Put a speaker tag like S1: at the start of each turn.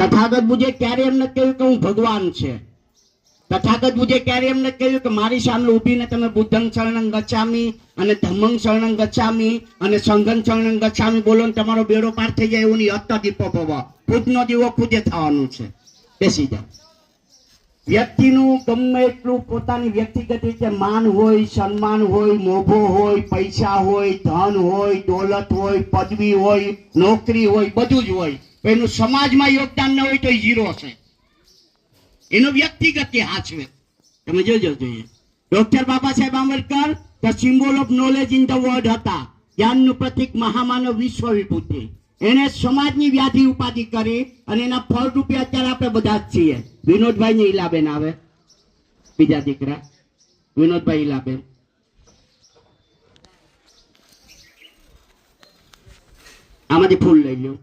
S1: તથાગત બુજે ક્યારે એમ કહ્યું કે હું ભગવાન છે? તથાગત બુજે ક્યારે એમ કહ્યું કે મારી સામે ઊભીને તમે બુદ્ધંગ શરણં ગચ્છામી અને ધમંગ શરણં ગચ્છામી અને સંઘન શરણં ગચ્છામી બોલો ને તમારો બેડો પાર થઈ જાય એવું નહીં. અત્ત દીપો પવા ખુદનો દીવો ખુદે થવાનું છે. બેસી જાઓ. વ્યક્તિનું ગમે એટલું પોતાની વ્યક્તિગત રીતે માન હોય, સન્માન હોય, મોભો હોય, પૈસા હોય, ધન હોય, દોલત હોય, પદવી હોય, નોકરી હોય, બધું જ હોય એનું સમાજમાં યોગદાન ન હોય તો એ ઝીરો છે એનો વ્યક્તિગત હાચવે તમે જોજો જોઈએ. Doctor Baba Saheb Ambedkar the symbol of knowledge in the world હતા. જ્ઞાનનું પ્રતિક મહામાનવ વિશ્વ વિભૂતિ એને સમાજની વ્યાધિ ઉપાધિ કરી અને એના ફળ રૂપે અત્યારે આપણે બધા જ છીએ. વિનોદભાઈ ને ઈલાબેન આવે. બીજા દીકરા. વિનોદભાઈ ઈલાબેન. આમાંથી ફૂલ લઈ લ્યો.